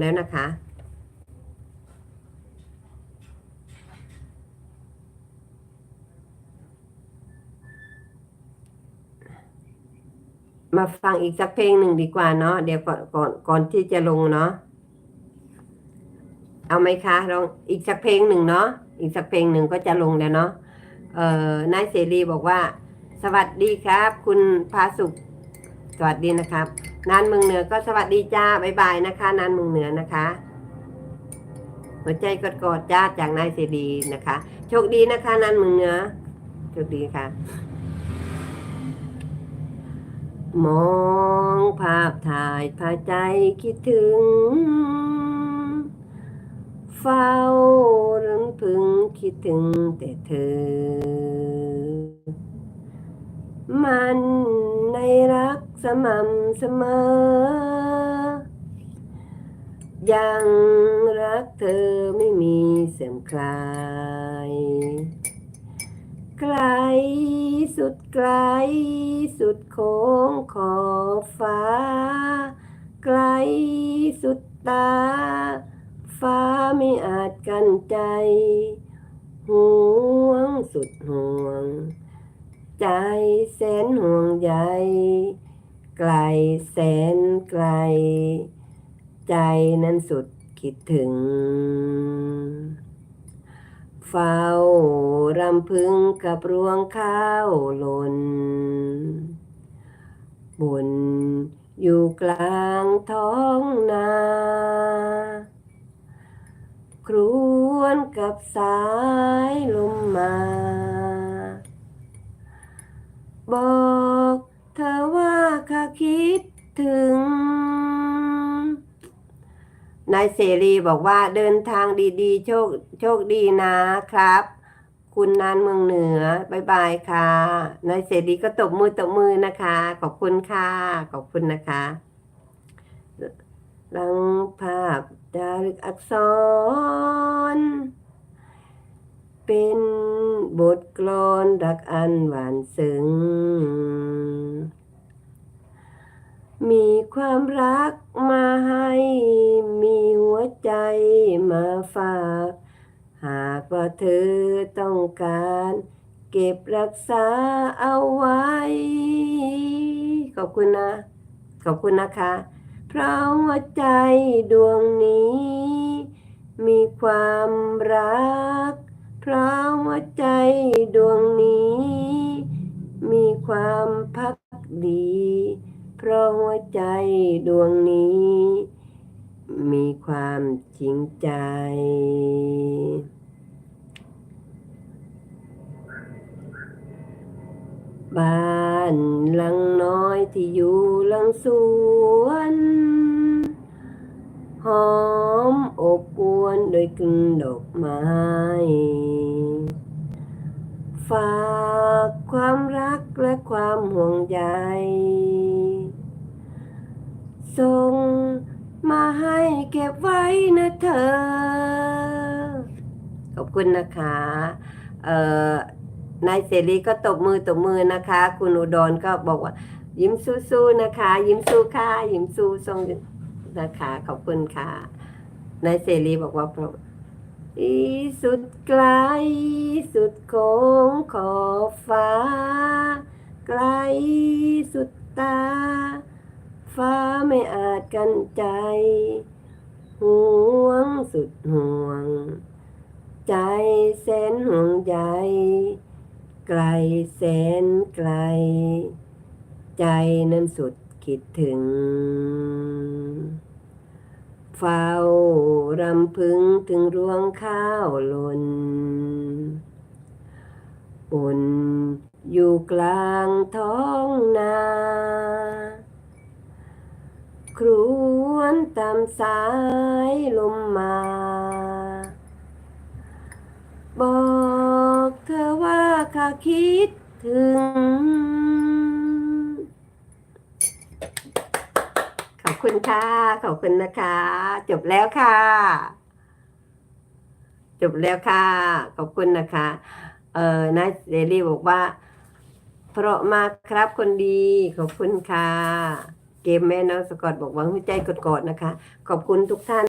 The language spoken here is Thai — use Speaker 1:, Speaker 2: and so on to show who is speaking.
Speaker 1: แล้วนะคะ มาฟังอีกสักเพลงหนึ่งดีกว่าเนาะเดี๋ยวก่อนก่อนก่อนที่จะลงเนาะเอาไหมคะลองอีกสักเพลงหนึ่งเนาะอีกสักเพลงหนึ่งก็จะลงแล้วเนาะเอ่อนายเสรีบอกว่า สวัสดีครับ คุณพาสุข สวัสดีนะครับ นานเมืองเหนือก็สวัสดีจ้าบายบายนะคะ นานเมืองเหนือนะคะ หัวใจกอดๆจ้าจากนายเสรีนะคะ โชคดีนะคะ นานเมืองเหนือโชคดีค่ะ มองภาพถ่ายพาใจคิดถึง เฝ้ารำพึงคิดถึงแต่เธอ มันในรัก สม่ำเสมอ ยังรักเธอไม่มีเสื่อมคลาย ไกลสุดไกลสุดโค้งขอบฟ้า ไกลสุดตา ฟ้าไม่อาจกันใจ ห่วงสุดห่วง ใจแสนห่วงใย ไกลแสนไกล ใจนั้นสุดคิดถึง เฝ้ารำพึงกับรวงข้าวหล่นบนอยู่กลางท้องนา ครวนกับสายลมมาบอ คิดถึง นายเสรีบอกว่าเดินทางดีๆ โชคโชคดีนะครับ คุณนานเมืองเหนือบายบายค่ะ นายเสรีก็ตบมือตบมือนะคะ ขอบคุณค่ะ ขอบคุณนะคะหลังภาพจารึกอักษร เป็นบทกลอนรักอันหวานซึ้ง มีความรักมาให้ มีหัวใจมาฝาก หากว่าเธอต้องการ เก็บรักษาเอาไว้ ขอบคุณนะ ขอบคุณนะคะ เพราะหัวใจดวงนี้ มีความรัก เพราะหัวใจดวงนี้ มีความพักดี ราะหัวใจดวงนี้ มีความจริงใจ บ้านหลังน้อยที่อยู่หลังสวนหอมอบอวนโดยกลิ่นดอกไม้ฝากความรักและความห่วงใยส่งมาให้ เก็บไว้นะเธอ ขอบคุณนะคะเอ่อนายเสรีก็ตบมือตบมือนะคะ คุณอุดรก็บอกว่า ยิ้มสู้ๆนะคะ ยิ้มสู้ค่ะยิ้มสู้ทรงนะคะ ขอบคุณค่ะนายเสรีบอกว่าเพราะอีสุดไกล สุดโค้งขอบฟ้า ไกลสุดตา ฟ้าไม่อาจกันใจ ห่วงสุดห่วง ใจแสนห่วงใยไกลแสนไกล ใจนั้นสุดคิดถึง เฝ้ารำพึงถึงรวงข้าวหล่นบนอยู่กลางท้องนา ครู วนตามสายลมมา บอกเธอว่าข้าคิดถึง ขอบคุณค่ะ ขอบคุณนะคะ จบแล้วค่ะ จบแล้วค่ะ ขอบคุณนะคะ เออนายเดลี่บอกว่า เพราะมากครับคนดี ขอบคุณค่ะ เกมแม่น้องสกอตบอกว่าหัวใจกดๆนะคะ ขอบคุณทุกท่าน